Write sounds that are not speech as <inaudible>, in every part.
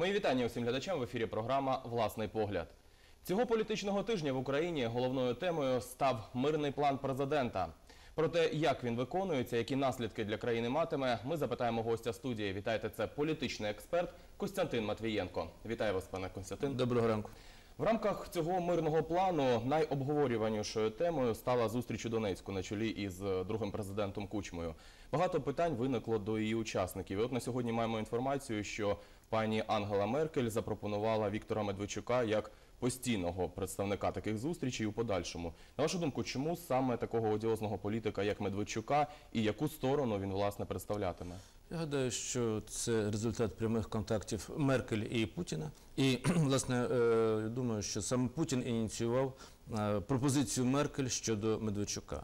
Мої вітання усім глядачам в ефірі програма Власний погляд. Цього політичного тижня в Україні головною темою став мирний план президента. Про те, як він виконується, які наслідки для країни матиме, ми запитаємо гостя студії. Вітайте, це політичний експерт Костянтин Матвієнко. Вітаю вас, пане Костянтин. Доброго ранку. В рамках цього мирного плану найобговорюванішою темою стала зустріч у Донецьку на чолі із другим президентом Кучмою. Багато питань виникло до її учасників. І от на сьогодні маємо інформацію, що пані Ангела Меркель запропонувала Віктора Медведчука як постійного представника таких зустрічей у подальшому. На вашу думку, чому саме такого одіозного політика, як Медведчука, і яку сторону він власне представлятиме? Я гадаю, що це результат прямих контактів Меркель і Путіна. І, <clears throat> власне, е, думаю, що саме Путін ініціював е, пропозицію Меркель щодо Медведчука.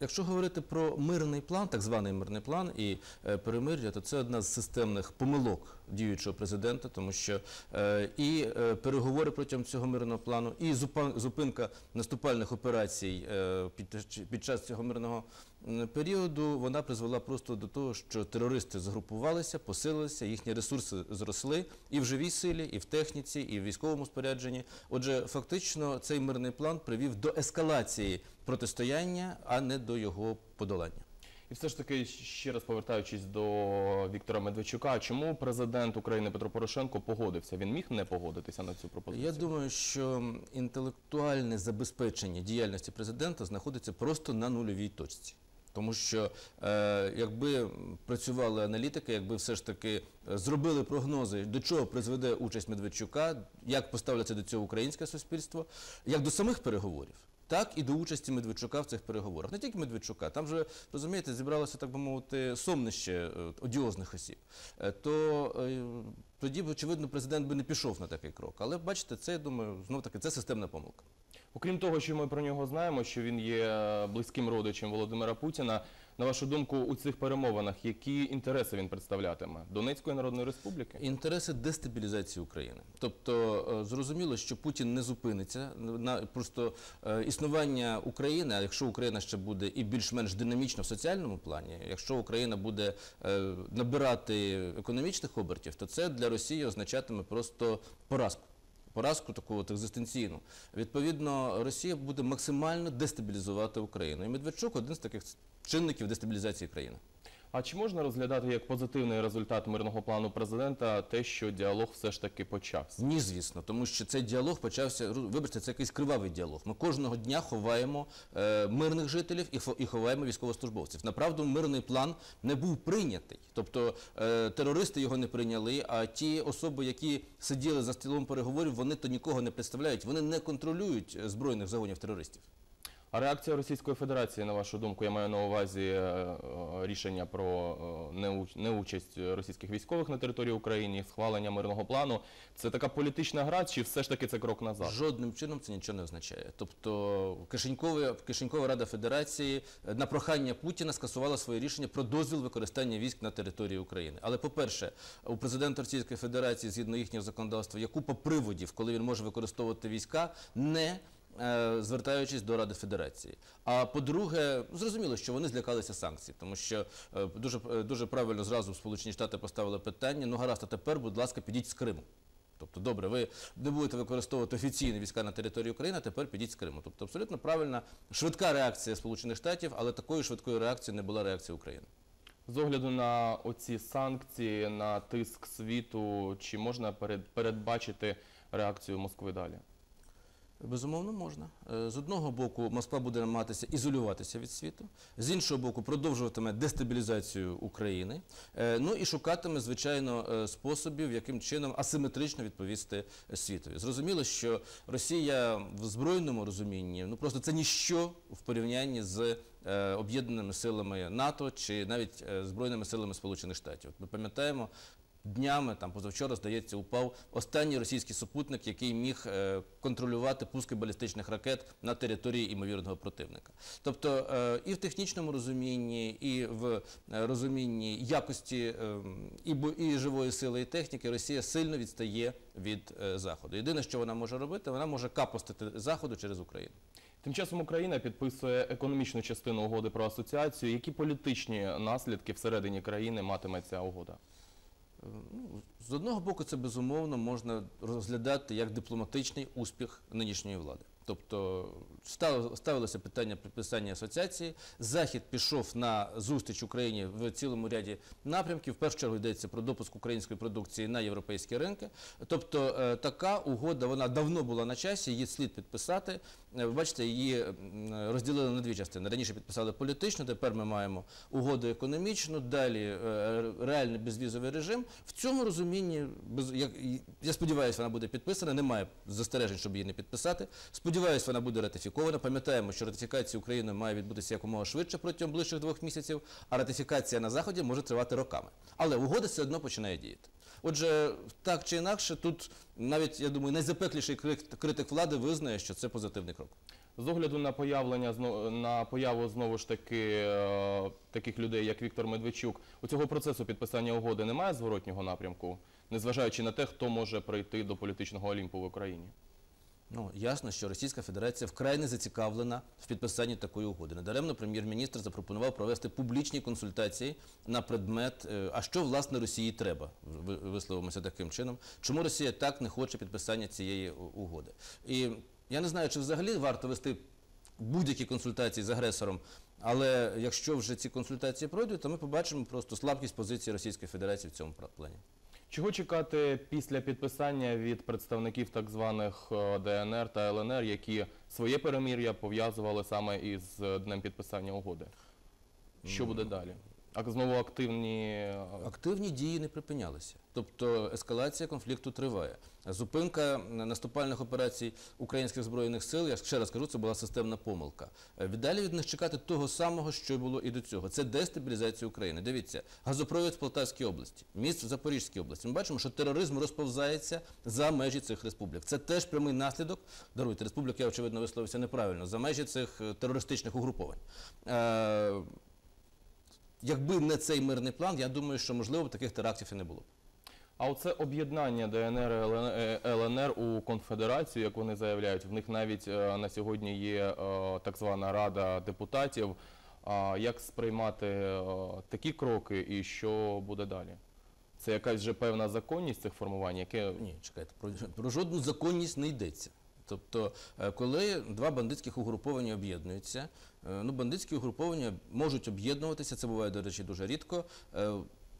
Якщо говорити про мирний план, так званий мирний план і е, перемир'я, то це одна з системних помилок діючого президента, тому що е, і е, переговори протягом цього мирного плану, і зупинка наступальних операцій під, час цього мирного періоду вона призвела просто до того, що терористи згрупувалися, посилилися, їхні ресурси зросли і в живій силі, і в техніці, і в військовому спорядженні. Отже, фактично цей мирний план привів до ескалації протистояння, а не до його подолання. І все ж таки, ще раз повертаючись до Віктора Медведчука, чому президент України Петро Порошенко погодився? Він міг не погодитися на цю пропозицію? Я думаю, що інтелектуальне забезпечення діяльності президента знаходиться просто на нульовій точці. Тому що е, якби працювали аналітики, якби все ж таки зробили прогнози, до чого призведе участь Медведчука, як поставляться до цього українське суспільство, як до самих переговорів. Так і до участі Медведчука в цих переговорах. Не тільки Медведчука, там же, розумієте, зібралося, так би мовити, сомнище е, одіозних осіб. Е, То тоді б, очевидно, президент би не пішов на такий крок. Але бачите, це, я думаю, знов таки, це системна помилка. Окрім того, що ми про нього знаємо, що він є близьким родичем Володимира Путіна. На вашу думку, у цих перемовинах які інтереси він представлятиме? Донецької Народної Республіки? Інтереси дестабілізації України. Тобто е, зрозуміло, що Путін не зупиниться на просто е, існування України. А якщо Україна ще буде і більш-менш динамічна в соціальному плані, якщо Україна буде е, набирати економічних обертів, то це для Росії означатиме просто поразку. Поразку таку от екзистенційну. Відповідно, Росія буде максимально дестабілізувати Україну. І Медведчук один з таких чинників дестабілізації країни. А чи можна розглядати як позитивний результат мирного плану президента те, що діалог все ж таки почався? Ні, звісно, тому що цей діалог почався. Вибачте, це якийсь кривавий діалог. Ми кожного дня ховаємо е, мирних жителів і, і ховаємо військовослужбовців. Направду, мирний план не був прийнятий. Тобто е, терористи його не прийняли. А ті особи, які сиділи за столом переговорів, вони то нікого не представляють. Вони не контролюють е, збройних загонів терористів. А реакція Російської Федерації, на вашу думку, я маю на увазі е, е, рішення про е, неучасть російських військових на території України, схвалення мирного плану. Це така політична гра, чи все ж таки це крок назад? Жодним чином це нічого не означає. Тобто Кишенькова, Рада Федерації на прохання Путіна скасувала своє рішення про дозвіл використання військ на території України. Але, по-перше, у президента Російської Федерації, згідно їхнього законодавства, є купа приводів, коли він може використовувати війська, не звертаючись до Ради Федерації. А по-друге, зрозуміло, що вони злякалися санкцій, тому що е, дуже, е, дуже правильно зразу Сполучені Штати поставили питання: ну гаразд, а тепер, будь ласка, підіть з Криму. Тобто, добре, ви не будете використовувати офіційні війська на території України, тепер підіть з Криму. Тобто, абсолютно правильна, швидка реакція Сполучених Штатів, але такою швидкою реакцією не була реакція України. З огляду на оці санкції, на тиск світу, чи можна передбачити реакцію Москви далі? Безумовно, можна. Е, З одного боку, Москва буде намагатися ізолюватися від світу, з іншого боку, продовжуватиме дестабілізацію України. Е, Ну і шукатиме, звичайно, е, способів, яким чином асиметрично відповісти світові. Зрозуміло, що Росія в збройному розумінні ну просто це ніщо в порівнянні з об'єднаними силами НАТО чи навіть збройними силами Сполучених Штатів. Ми пам'ятаємо. Днями, там позавчора, здається, упав останній російський супутник, який міг е, контролювати пуски балістичних ракет на території імовірного противника. Тобто е, і в технічному розумінні, і в е, розумінні якості е, і, живої сили, і техніки Росія сильно відстає від Заходу. Єдине, що вона може робити, вона може капостити Заходу через Україну. Тим часом Україна підписує економічну частину угоди про асоціацію. Які політичні наслідки всередині країни матиме ця угода? Ну, з одного боку, це безумовно можна розглядати як дипломатичний успіх нинішньої влади. Тобто став- ставилося питання підписання асоціації. Захід пішов на зустріч Україні в цілому ряді напрямків. В першу чергу йдеться про допуск української продукції на європейські ринки. Тобто е, така угода вона давно була на часі, її слід підписати. Е, Ви бачите, її розділили на дві частини. Раніше підписали політично, тепер ми маємо угоду економічну, далі е, реальний безвізовий режим. В цьому розумінні, я сподіваюся, вона буде підписана. Немає застережень, щоб її не підписати. Сподіваюся, вона буде ратифікована. Пам'ятаємо, що ратифікація України має відбутися якомога швидше протягом ближчих двох місяців, а ратифікація на заході може тривати роками. Але угода все одно починає діяти. Отже, так чи інакше, тут навіть я думаю, найзапекліший критик влади визнає, що це позитивний крок. З огляду на появлення на появу знову ж таки е, таких людей, як Віктор Медведчук, у цього процесу підписання угоди немає зворотнього напрямку, незважаючи на те, хто може прийти до політичного олімпу в Україні. Ну ясно, що Російська Федерація вкрай не зацікавлена в підписанні такої угоди. Недаремно прем'єр-міністр запропонував провести публічні консультації на предмет, е, а що власне Росії треба, висловимося таким чином. Чому Росія так не хоче підписання цієї угоди? І я не знаю, чи взагалі варто вести будь-які консультації з агресором. Але якщо вже ці консультації пройдуть, то ми побачимо просто слабкість позиції Російської Федерації в цьому плані. Чого чекати після підписання від представників так званих е, ДНР та ЛНР, які своє перемір'я пов'язували саме із е, днем підписання угоди? Що буде далі? А знову активні е, Активні дії не припинялися. Тобто ескалація конфлікту триває. Зупинка наступальних операцій українських збройних сил, я ще раз кажу, це була системна помилка. Е, Віддалі від них чекати того самого, що було і до цього. Це дестабілізація України. Дивіться, газопровід в Полтавській області, міст в Запорізькій області. Ми бачимо, що тероризм розповзається за межі цих республік. Це теж прямий наслідок. Даруйте, республік, я очевидно висловився неправильно, за межі цих е, терористичних угруповань. Якби не цей мирний план, я думаю, що можливо б таких терактів і не було. б. А оце об'єднання ДНР і е, ЛНР у конфедерацію, як вони заявляють, в них навіть е, на сьогодні є е, так звана рада депутатів. Як сприймати такі кроки і що буде далі? Це якась вже певна законність цих формувань, яке Ні, чекайте, про, про жодну законність не йдеться. Тобто, коли два бандитських угруповання об'єднуються, ну, бандитські угруповання можуть об'єднуватися, це буває, до речі, дуже рідко, е,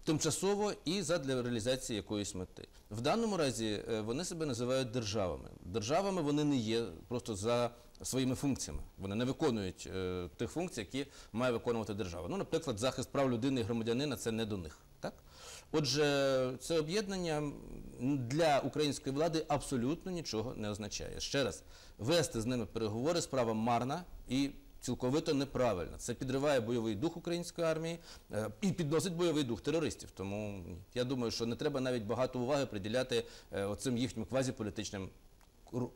тимчасово і задля реалізації якоїсь мети. В даному разі е, вони себе називають державами. Державами вони не є просто за своїми функціями. Вони не виконують е, тих функцій, які має виконувати держава. Ну, наприклад, захист прав людини і громадянина це не до них. Так? Отже, це об'єднання для української влади абсолютно нічого не означає. Ще раз, вести з ними переговори справа марна і цілковито неправильна. Це підриває бойовий дух української армії е, і підносить бойовий дух терористів. Тому я думаю, що не треба навіть багато уваги приділяти е, оцим їхнім квазіполітичним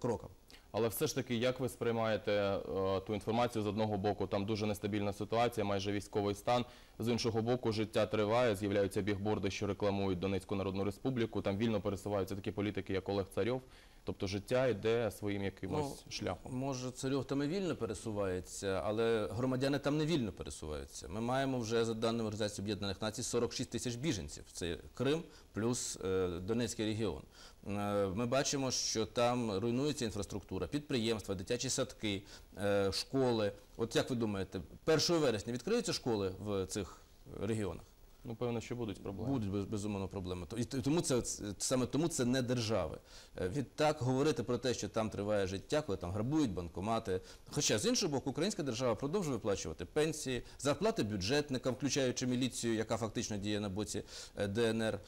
крокам. Але все ж таки, як ви сприймаєте е, ту інформацію з одного боку, там дуже нестабільна ситуація, майже військовий стан. З іншого боку, життя триває, з'являються бігборди, що рекламують Донецьку Народну Республіку. Там вільно пересуваються такі політики, як Олег Царьов. Тобто життя йде своїм якимось шляхом. Може, царьов там і вільно пересувається, але громадяни там не вільно пересуваються. Ми маємо вже за даними Організації Об'єднаних Націй 46 тисяч біженців. Це Крим плюс е, Донецький регіон. Е, Ми бачимо, що там руйнується інфраструктура, підприємства, дитячі садки, е, школи. От як ви думаєте, 1 вересня відкриються школи в цих регіонах? Ну, певно, що будуть проблеми. Будуть безумовно проблеми. І тому це саме тому це не держави. Е, Відтак говорити про те, що там триває життя, коли там грабують банкомати. Хоча з іншого боку, українська держава продовжує виплачувати пенсії, зарплати бюджетникам, включаючи міліцію, яка фактично діє на боці е, ДНР. Е,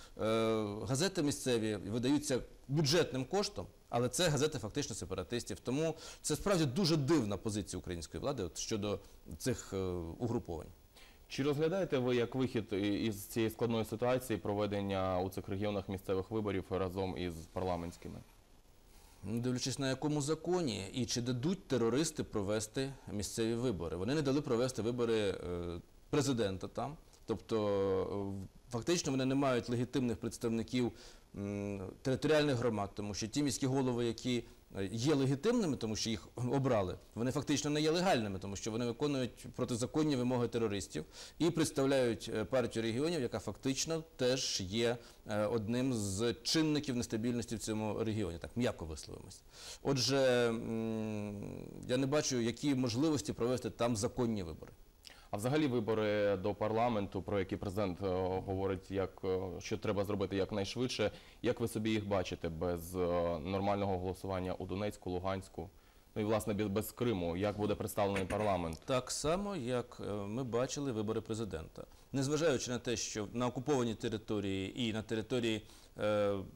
Газети місцеві видаються бюджетним коштом. Але це газети фактично сепаратистів. Тому це справді дуже дивна позиція української влади от, щодо цих е, угруповань. Чи розглядаєте ви як вихід із цієї складної ситуації проведення у цих регіонах місцевих виборів разом із парламентськими? Ну, Дивлячись на якому законі і чи дадуть терористи провести місцеві вибори. Вони не дали провести вибори е, президента там. Тобто, е, фактично вони не мають легітимних представників територіальних громад, тому що ті міські голови, які є легітимними, тому що їх обрали, вони фактично не є легальними, тому що вони виконують протизаконні вимоги терористів і представляють е, партію регіонів, яка фактично теж є е, одним з чинників нестабільності в цьому регіоні. Так м'яко висловимось. Отже, я не бачу, які можливості провести там законні вибори. А взагалі вибори до парламенту, про які президент е, говорить, як е, що треба зробити якнайшвидше. Як ви собі їх бачите без е, нормального голосування у Донецьку, Луганську? Ну і власне без- Криму, як буде представлений парламент? Так само, як ми бачили вибори президента. Незважаючи на те, що на окупованій території і на території,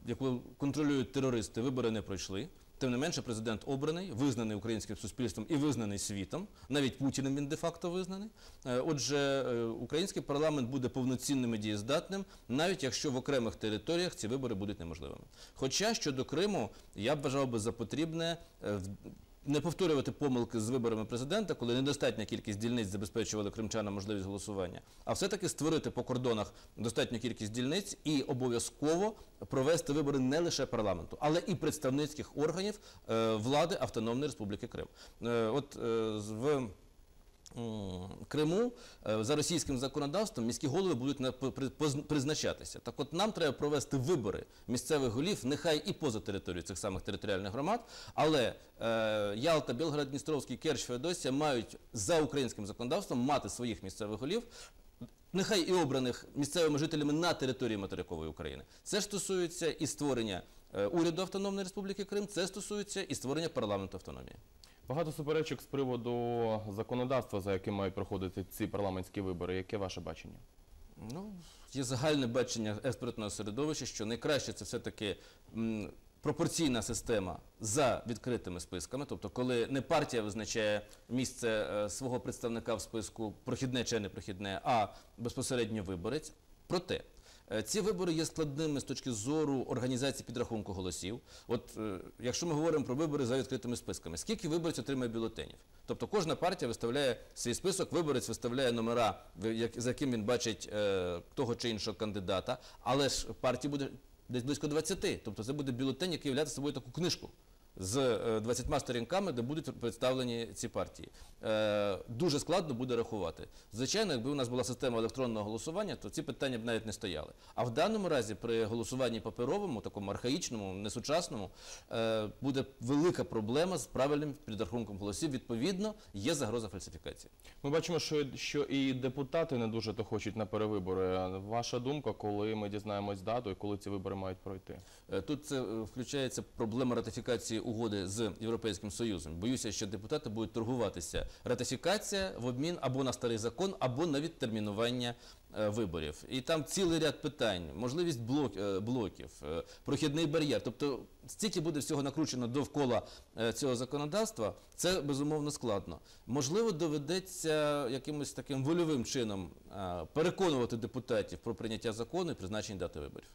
яку контролюють терористи, вибори не пройшли. Тим не менше, президент обраний, визнаний українським суспільством і визнаний світом. Навіть Путіним він де-факто визнаний. Е, Отже, е, український парламент буде повноцінним і дієздатним, навіть якщо в окремих територіях ці вибори будуть неможливими. Хоча щодо Криму, я б бажав би за потрібне е, не повторювати помилки з виборами президента, коли недостатня кількість дільниць забезпечували кримчанам можливість голосування, а все-таки створити по кордонах достатню кількість дільниць і обов'язково провести вибори не лише парламенту, але і представницьких органів е, влади Автономної Республіки Крим. Е, от е, в Криму е, за російським законодавством міські голови будуть на- при- призначатися. Так от нам треба провести вибори місцевих голів, нехай і поза територією цих самих територіальних громад, але е, Ялта, Білград, Дністровський, Керч, Феодосія мають за українським законодавством мати своїх місцевих голів. Нехай і обраних місцевими жителями на території материкової України. Це стосується і створення е, уряду Автономної Республіки Крим, це стосується і створення парламенту автономії. Багато суперечок з приводу законодавства, за яким мають проходити ці парламентські вибори. Яке ваше бачення? Ну, є загальне бачення експертного середовища, що найкраще це все-таки пропорційна система за відкритими списками, тобто коли не партія визначає місце е, свого представника в списку прохідне чи непрохідне, а безпосередньо виборець. Проте ці вибори є складними з точки зору організації підрахунку голосів. От е, якщо ми говоримо про вибори за відкритими списками, скільки виборець отримає бюлетенів? Тобто кожна партія виставляє свій список, виборець виставляє номера, за яким він бачить е, того чи іншого кандидата, але ж партії буде десь близько 20. Тобто це буде бюлетень, який являє собою таку книжку з е, 20 сторінками, де будуть представлені ці партії. Е, Дуже складно буде рахувати. Звичайно, якби у нас була система електронного голосування, то ці питання б навіть не стояли. А в даному разі при голосуванні паперовому, такому архаїчному, несучасному, е, буде велика проблема з правильним підрахунком голосів. Відповідно, є загроза фальсифікації. Ми бачимо, що, що і депутати не дуже то хочуть на перевибори. Ваша думка, коли ми дізнаємось дату і коли ці вибори мають пройти? Е, Тут це е, включається проблема ратифікації угоди з Європейським Союзом. Боюся, що депутати будуть торгуватися. Ратифікація в обмін або на старий закон, або на відтермінування е, виборів. І там цілий ряд питань, можливість блок, е, блоків, е, прохідний бар'єр. Тобто стільки буде всього накручено довкола цього законодавства, це безумовно складно. Можливо, доведеться якимось таким вольовим чином переконувати депутатів про прийняття закону і призначення дати виборів.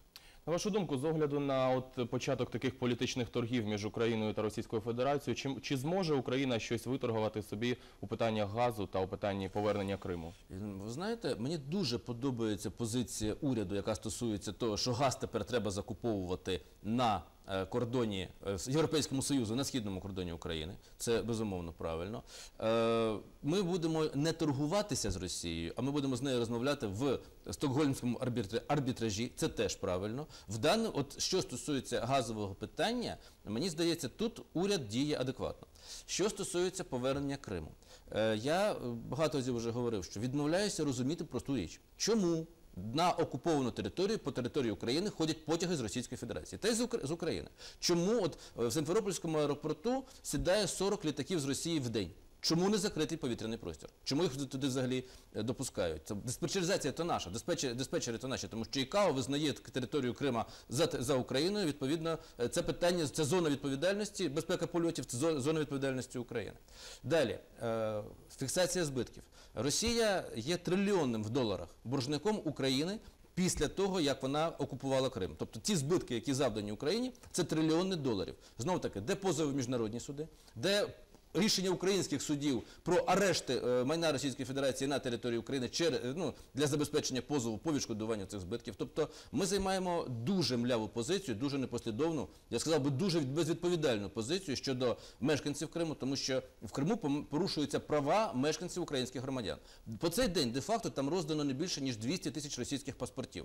На вашу думку, з огляду на от початок таких політичних торгів між Україною та Російською Федерацією, чи, чи зможе Україна щось виторгувати собі у питаннях газу та у питанні повернення Криму? Ви знаєте, мені дуже подобається позиція уряду, яка стосується того, що газ тепер треба закуповувати на кордоні е, з Європейському Союзу, на східному кордоні України. Це безумовно правильно. Е, Ми будемо не торгуватися з Росією, а ми будемо з нею розмовляти в стокгольмському арбітра- арбітражі. Це теж правильно. В даному, от що стосується газового питання, мені здається, тут уряд діє адекватно. Що стосується повернення Криму, Е, я е, багато разів вже говорив, що відмовляюся розуміти просту річ. Чому на окуповану територію по території України ходять потяги з Російської Федерації та й з України? Чому от е, в Симферопольському аеропорту сідає 40 літаків з Росії в день? Чому не закритий повітряний простір? Чому їх туди взагалі е, допускають? Це диспетчеризація то наша, диспетчери, то наші, тому що ІКАО визнає територію Крима за, за Україною. Відповідно, е, це питання, це зона відповідальності, безпека польотів, це зо- зона відповідальності України. Далі е, фіксація збитків. Росія є трильйонним в доларах боржником України. Після того, як вона окупувала Крим. Тобто ті збитки, які завдані Україні, це трильйони доларів. Знову таки, де позови в міжнародні суди, де рішення українських судів про арешти е, майна Російської Федерації на території України через, ну, для забезпечення позову по відшкодуванню цих збитків. Тобто ми займаємо дуже мляву позицію, дуже непослідовну, я сказав би дуже від- безвідповідальну позицію щодо мешканців Криму, тому що в Криму порушуються права мешканців українських громадян. По цей день де-факто там роздано не більше ніж 200 тисяч російських паспортів.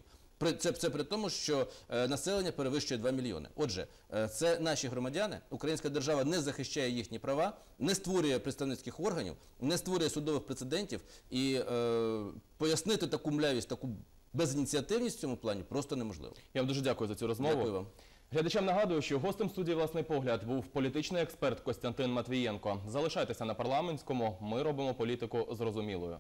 Це, це при тому, що е, населення перевищує 2 мільйони. Отже, е, це наші громадяни. Українська держава не захищає їхні права, не створює представницьких органів, не створює судових прецедентів і е, пояснити таку млявість, таку безініціативність в цьому плані просто неможливо. Я вам дуже дякую за цю розмову. Дякую вам. Глядачам нагадую, що гостем студії власний погляд був політичний експерт Костянтин Матвієнко. Залишайтеся на парламентському. Ми робимо політику зрозумілою.